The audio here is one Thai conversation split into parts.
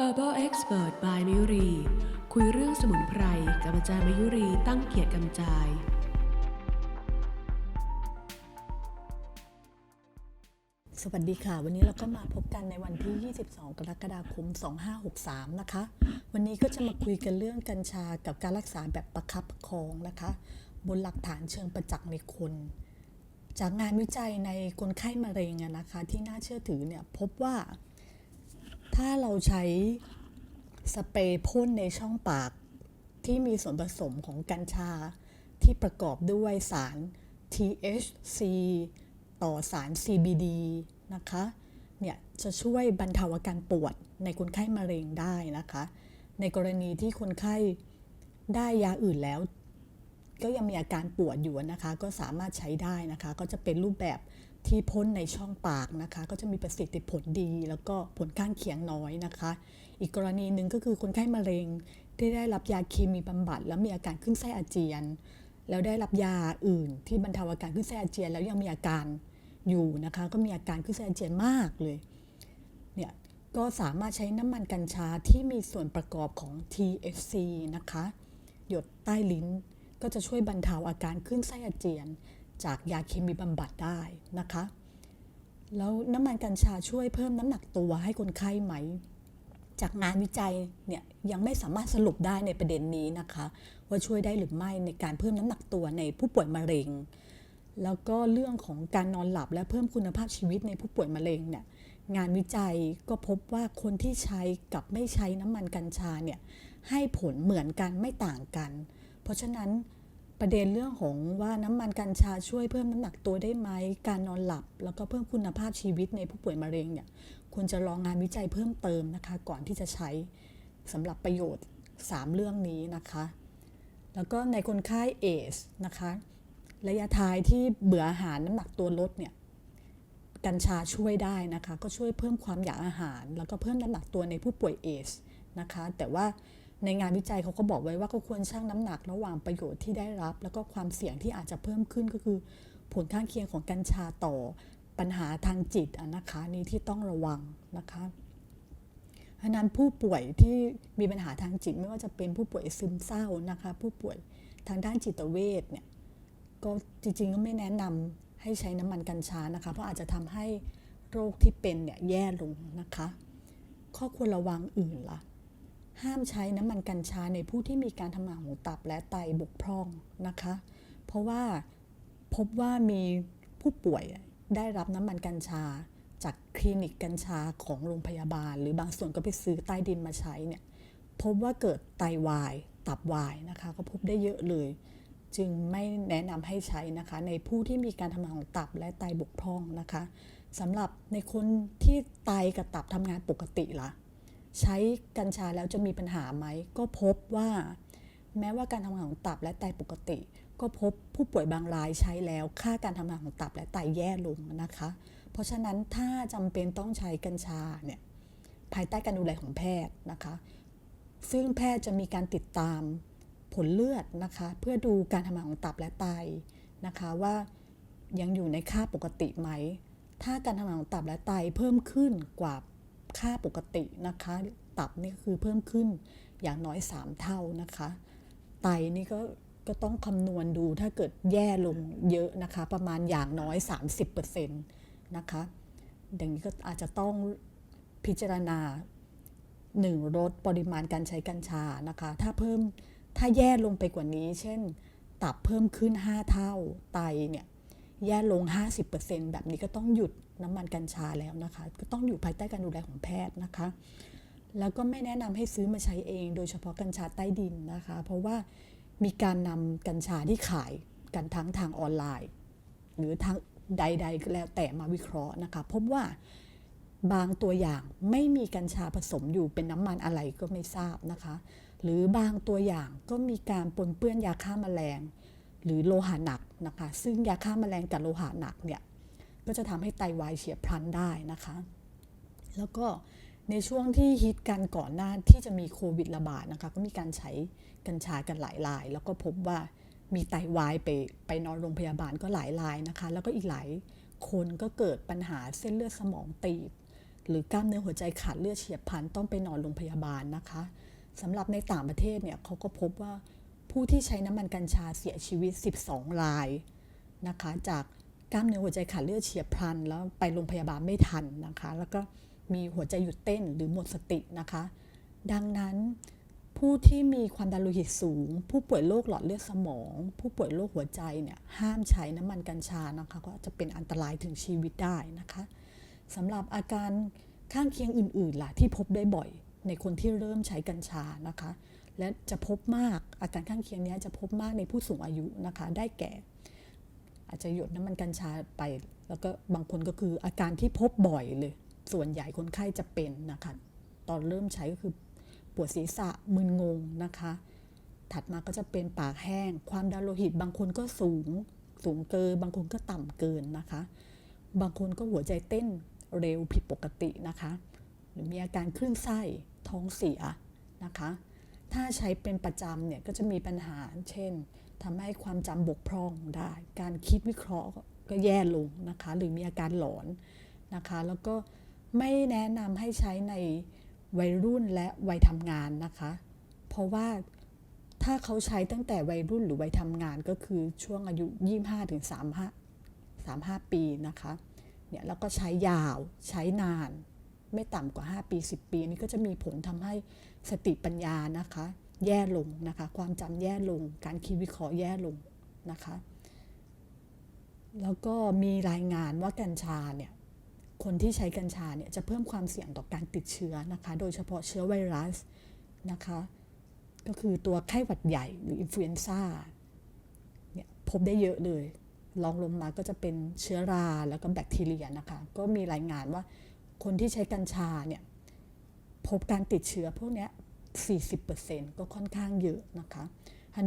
Herbal Expert by มยุรี คุยเรื่องสมุนไพรกับอาจารย์มยุรีตั้งเกียรติกำจาย สวัสดีค่ะ วันนี้เราก็มาพบกันในวันที่ 22 กรกฎาคม 2563 นะคะ วันนี้ก็จะมาคุยกันเรื่องกัญชากับการรักษาแบบประคับประคองนะคะ บนหลักฐานเชิงประจักษ์ในคนจากงานวิจัยในคนไข้มะเร็งนะคะ ที่น่าเชื่อถือเนี่ยพบว่า ถ้าเราใช้สเปรย์พ่นในช่องปาก ที่มีส่วนผสมของกัญชา ที่ประกอบด้วยสาร THC ต่อสาร CBD นะคะ เนี่ยจะช่วยบรรเทาอาการปวดในคนไข้มะเร็งได้นะคะ ในกรณีที่คนไข้ได้ยาอื่นแล้ว ก็ยังมีอาการปวดอยู่นะคะ ก็สามารถใช้ได้นะคะ ก็จะเป็นรูปแบบ ที่พ่นในช่องปากนะคะ ก็จะมีประสิทธิผลดี แล้วก็ผลข้างเคียงน้อยนะคะ อีกกรณีหนึ่งก็คือคนไข้มะเร็งที่ได้รับยาเคมีบำบัด แล้วมีอาการขึ้นไส้อาเจียน แล้วได้รับยาอื่น ที่บรรเทาอาการขึ้นไส้อาเจียน แล้วยังมีอาการอยู่นะคะ ก็มีอาการขึ้นไส้อาเจียนมากเลยเนี่ยก็สามารถใช้น้ำมันกัญชาที่มีส่วนประกอบของ THC นะคะ หยดใต้ลิ้นก็จะช่วยบรรเทาอาการขึ้นไส้อาเจียน จากยาเคมีบำบัดได้นะคะ แล้วน้ำมันกัญชาช่วยเพิ่มน้ำหนักตัวให้คนไข้ไหม จากงานวิจัยเนี่ยยังไม่สามารถสรุปได้ในประเด็นนี้นะคะ ว่าช่วยได้หรือไม่ในการเพิ่มน้ำหนักตัวในผู้ป่วยมะเร็ง แล้วก็เรื่องของการนอนหลับและเพิ่มคุณภาพชีวิตในผู้ป่วยมะเร็งเนี่ยงานวิจัยก็พบว่าคนที่ใช้กับไม่ใช้น้ำมันกัญชาเนี่ยให้ผลเหมือนกันไม่ต่างกัน เพราะฉะนั้น ประเด็นเรื่องของว่าน้ำมันกัญชาช่วยเพิ่มน้ำหนักตัวได้ไหมการนอนหลับ แล้วก็เพิ่มคุณภาพชีวิตในผู้ป่วยมะเร็งเนี่ยควรจะลองงานวิจัยเพิ่มเติมนะคะ ก่อนที่จะใช้สำหรับประโยชน์ 3 เรื่องนี้นะคะ แล้วก็ในคนไข้เอสนะคะระยะท้ายที่เบื่ออาหารน้ำหนักตัวลดเนี่ยกัญชาช่วยได้นะคะ ก็ช่วยเพิ่มความอยากอาหาร แล้วก็เพิ่มน้ำหนักตัวในผู้ป่วยเอสนะคะ แต่ว่า ในงานวิจัยเขาก็บอกไว้ว่าก็ควรชั่งน้ำหนักระหว่างประโยชน์ที่ได้รับ แล้วก็ความเสี่ยงที่อาจจะเพิ่มขึ้นก็คือ ผลข้างเคียงของกัญชาต่อปัญหาทางจิตนะคะนี่ที่ต้องระวังนะคะเพราะนั้นผู้ป่วยที่มีปัญหาทางจิตไม่ว่าจะเป็นผู้ป่วยซึมเศร้านะคะผู้ป่วยทางด้านจิตเวชเนี่ยก็จริงๆก็ไม่แนะนำให้ใช้น้ำมันกัญชานะคะ เพราะอาจจะทำให้โรคที่เป็นเนี่ยแย่ลงนะคะ ข้อควรระวังอื่นล่ะ ห้ามใช้น้ำมันกัญชาในผู้ที่มีการทำงานของตับและไตบกพร่องนะคะ เพราะว่าพบว่ามีผู้ป่วยได้รับน้ำมันกัญชา จากคลินิกกัญชาของโรงพยาบาล หรือบางส่วนก็ไปซื้อใต้ดินมาใช้เนี่ยพบว่าเกิดไตวาย ตับวายนะคะ ก็พบได้เยอะเลย จึงไม่แนะนำให้ใช้นะคะ ในผู้ที่มีการทำงานของตับและไตบกพร่องนะคะสำหรับในคนที่ไตกับตับทำงานปกติล่ะ ใช้กัญชาแล้วจะมีปัญหาไหม ก็พบว่า แม้ว่าการทำงานของตับและไตปกติ ก็พบผู้ป่วยบางรายใช้แล้ว ค่าการทำงานของตับและไตแย่ลงนะคะ เพราะฉะนั้นถ้าจำเป็นต้องใช้กัญชาเนี่ยภายใต้การดูแลของแพทย์นะคะ ซึ่งแพทย์จะมีการติดตามผลเลือดนะคะ เพื่อดูการทำงานของตับและไตนะคะว่ายังอยู่ในค่าปกติไหม ถ้าการทำงานของตับและไตเพิ่มขึ้นกว่า ค่าปกตินะคะ ตับนี่คือเพิ่มขึ้นอย่างน้อย 3 เท่านะคะ ไตนี่ก็ก็ต้องคำนวณดูถ้าเกิดแย่ลงเยอะนะคะ ประมาณอย่างน้อย 30%นะคะอย่างนี้ก็อาจจะต้องพิจารณาหนึ่งลดปริมาณการใช้กัญชานะคะ ถ้าเพิ่มถ้าแย่ลงไปกว่านี้ เช่น ตับเพิ่มขึ้น 5 เท่าไตเนี่ย แย่ลง 50%แบบนี้ก็ต้องหยุดน้ำมันกัญชาแล้วนะคะ ก็ต้องอยู่ภายใต้การดูแลของแพทย์นะคะ แล้วก็ไม่แนะนำให้ซื้อมาใช้เอง โดยเฉพาะกัญชาใต้ดินนะคะ เพราะว่ามีการนำกัญชาที่ขายกันทั้งทางออนไลน์ หรือทางใดๆก็แล้วแต่มาวิเคราะห์นะคะ พบว่าบางตัวอย่างไม่มีกัญชาผสมอยู่เป็นน้ำมันอะไรก็ไม่ทราบนะคะ หรือบางตัวอย่างก็มีการปนเปื้อนยาฆ่าแมลง หรือโลหะหนัก นะคะ ซึ่งยาฆ่าแมลงกับโลหะหนักเนี่ยก็จะทำให้ไตวายเฉียบพลันได้นะคะ แล้วก็ในช่วงที่ฮิตกันก่อนหน้าที่จะมีโควิดระบาดนะคะก็มีการใช้กัญชากันหลายราย แล้วก็พบว่ามีไตวายไปไปนอนโรงพยาบาลก็หลายรายนะคะ แล้วก็อีกหลายคนก็เกิดปัญหาเส้นเลือดสมองตีบ หรือกล้ามเนื้อหัวใจขาดเลือดเฉียบพลันต้องไปนอนโรงพยาบาลนะคะสำหรับในต่างประเทศเนี่ยเขาก็พบว่า ผู้ที่ใช้น้ำมันกัญชาเสียชีวิต 12 รายนะคะจากกล้ามเนื้อหัวใจขาดเลือดเฉียบพลัน แล้วไปโรงพยาบาลไม่ทันนะคะ แล้วก็มีหัวใจหยุดเต้นหรือหมดสตินะคะ ดังนั้นผู้ที่มีความดันโลหิตสูง ผู้ป่วยโรคหลอดเลือดสมอง ผู้ป่วยโรคหัวใจเนี่ยห้ามใช้น้ำมันกัญชานะคะ ก็จะเป็นอันตรายถึงชีวิตได้นะคะสำหรับอาการข้างเคียงอื่นๆล่ะที่พบได้บ่อยในคนที่เริ่มใช้กัญชานะคะ และจะพบมากอาการข้างเคียงนี้จะพบมากในผู้สูงอายุนะคะ ได้แก่ อาจจะหยดน้ำมันกัญชาไป แล้วก็บางคนก็คืออาการที่พบบ่อยเลย ส่วนใหญ่คนไข้จะเป็นนะคะ ตอนเริ่มใช้ก็คือปวดศีรษะมึนงงนะคะ ถัดมาก็จะเป็นปากแห้ง ความดันโลหิต บางคนก็สูงสูงเกิน บางคนก็ต่ำเกินนะคะ บางคนก็หัวใจเต้นเร็วผิดปกตินะคะ หรือมีอาการคลื่นไส้ท้องเสียนะคะ ถ้าใช้เป็นประจำเนี่ยก็จะมีปัญหา เช่นทำให้ความจำบกพร่องได้ การคิดวิเคราะห์ก็แย่ลงนะคะ หรือมีอาการหลอนนะคะ แล้วก็ไม่แนะนำให้ใช้ในวัยรุ่นและวัยทำงานนะคะ เพราะว่าถ้าเขาใช้ตั้งแต่วัยรุ่นหรือวัยทำงานก็คือช่วงอายุ 25ถึง35 35 ปีนะคะ เนี่ยแล้วก็ใช้ยาวใช้นาน ไม่ต่ำกว่า 5 ปี 10 ปีนี่ก็จะมีผลทำให้สติปัญญานะคะ แย่ลงนะคะ ความจำแย่ลง การคิดวิเคราะห์แย่ลงนะคะ แล้วก็มีรายงานว่ากัญชาเนี่ยคนที่ใช้กัญชาเนี่ยจะเพิ่มความเสี่ยงต่อการติดเชื้อนะคะ โดยเฉพาะเชื้อไวรัสนะคะ ก็คือตัวไข้หวัดใหญ่หรืออินฟลูเอนซ่าเนี่ยพบได้เยอะเลยรองลงมาก็จะเป็นเชื้อราแล้วก็แบคทีเรียนะคะ ก็มีรายงานว่า คนที่ใช้กัญชาเนี่ยพบการติดเชื้อพวกนี้40%ก็ค่อนข้างเยอะนะคะ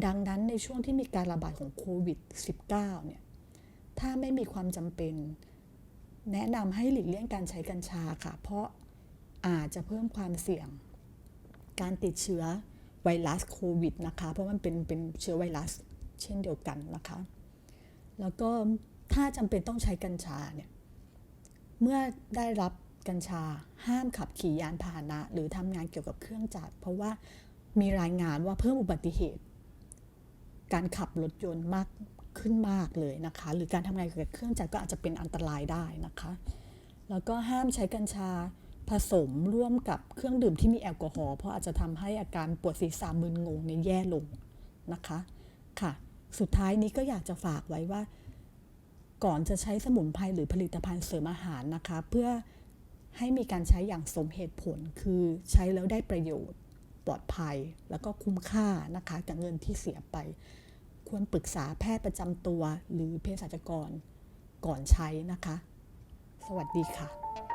ดังนั้นในช่วงที่มีการระบาดของโควิด -19 เนี่ยถ้าไม่มีความจำเป็นแนะนำให้หลีกเลี่ยงการใช้กัญชาค่ะ เพราะอาจจะเพิ่มความเสี่ยง การติดเชื้อไวรัสโควิดนะคะ เพราะมันเป็นเป็นเชื้อไวรัสเช่นเดียวกันนะคะ แล้วก็ถ้าจำเป็นต้องใช้กัญชาเนี่ยเมื่อได้รับ กัญชา ห้ามขับขี่ยานพาหนะ หรือทำงานเกี่ยวกับเครื่องจักรเพราะว่ามีรายงานว่าเพิ่มอุบัติเหตุ การขับรถยนต์มากขึ้นมากเลยนะคะ หรือการทำงานเกี่ยวกับเครื่องจักรก็อาจจะเป็นอันตรายได้นะคะ แล้วก็ห้ามใช้กัญชาผสมร่วมกับเครื่องดื่มที่มีแอลกอฮอล์เพราะอาจจะทำให้อาการปวดศีรษะมึนงงเนี่ยแย่ลงนะคะค่ะ สุดท้ายนี้ก็อยากจะฝากไว้ว่า ก่อนจะใช้สมุนไพรหรือผลิตภัณฑ์เสริมอาหารนะคะ เพื่อ ให้มีการใช้อย่างสมเหตุผลคือใช้แล้วได้ประโยชน์ปลอดภัย แล้วก็คุ้มค่านะคะกับเงินที่เสียไป ควรปรึกษาแพทย์ประจำตัว หรือเภสัชกรก่อนใช้นะคะ สวัสดีค่ะ